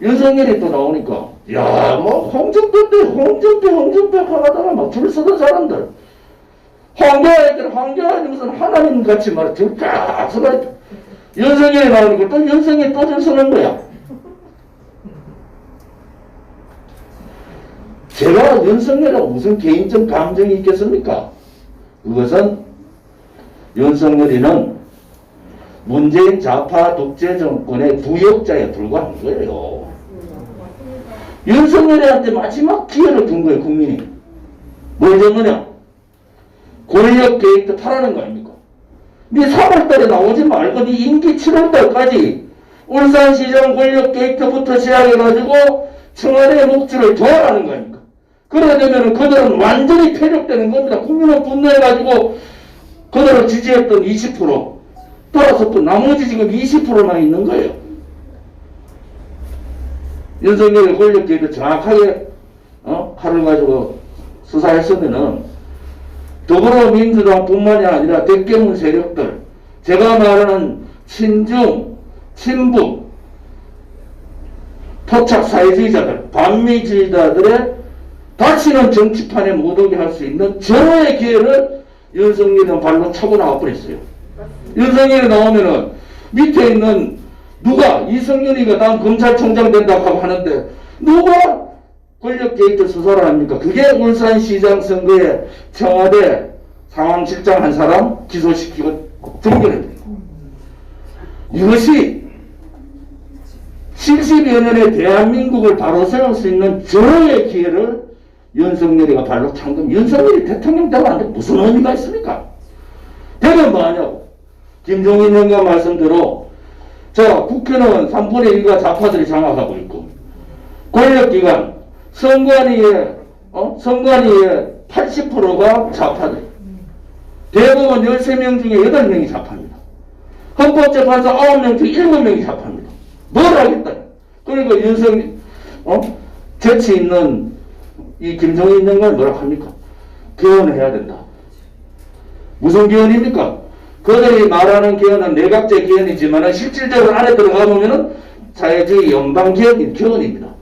윤석열이 또 나오니까 야 뭐 홍준표 때 홍준표 홍준표 하다가 막줄 서던 사람들 황교안들 황교안이 무슨 하나님 같이 말 줄쫙 서가 윤석열이 나오니까 또 윤석열이 또줄 서는 거야. 제가 윤석열하고 무슨 개인적 감정이 있겠습니까? 그것은 윤석열이는 문재인 좌파 독재 정권의 부역자에 불과한 거예요. 윤석열이한테 마지막 기회를 준 거예요, 국민이. 뭘 줬느냐? 권력 계획도 타라는 거 아닙니까? 네 3월달에 나오지 말고 네 임기 7월달까지 울산시장 권력 게이트부터 시작해가지고 청와대 목줄을 도와라는 거 아닙니까? 그러게 되면 그들은 완전히 퇴력되는 겁니다. 국민은 분노해가지고 그들을 지지했던 20% 따라서 또 나머지 지금 20%만 있는 거예요. 윤석열의 권력 게이트 정확하게 어? 칼을 가지고 수사했으면은 더불어민주당뿐만이 아니라 대깨문 세력들, 제가 말하는 친중, 친북, 토착 사회주의자들, 반미주의자들의 다시는 정치판에 못 오게 할수 있는 정오의 기회를 윤석열은 발로 차고 나와 버렸어요. 윤석열이 나오면은 밑에 있는 누가 이성윤이가 다음 검찰총장 된다고 하는데 누가 권력 게이트 수사를 합니까? 그게 울산시장 선거에 청와대 상황실장 한 사람 기소시키고 종결해버린 이것이 70여 년의 대한민국을 바로 세울 수 있는 저의 기회를 윤석열이가 발로 찬 겁니다. 윤석열이 대통령 되면 안 돼. 무슨 의미가 있습니까? 되면 뭐 하냐고. 김종인 의원과 말씀대로 자 국회는 3분의 1가 좌파들이 장악하고 있고 권력기관 선관위의 어? 선관위의 80%가 좌파들 대법원 13명 중에 8명이 좌파입니다 헌법재판소 9명 중에 7명이 좌파입니다 뭘 하겠다 그러니까 윤석 어? 재치 있는 이 김종인 의원은 뭐라고 합니까 개헌을 해야 된다 무슨 개헌입니까? 그들이 말하는 개헌은 내각제 개헌이지만 실질적으로 안에 들어가 보면은 자유주의 연방 개헌, 개헌입니다.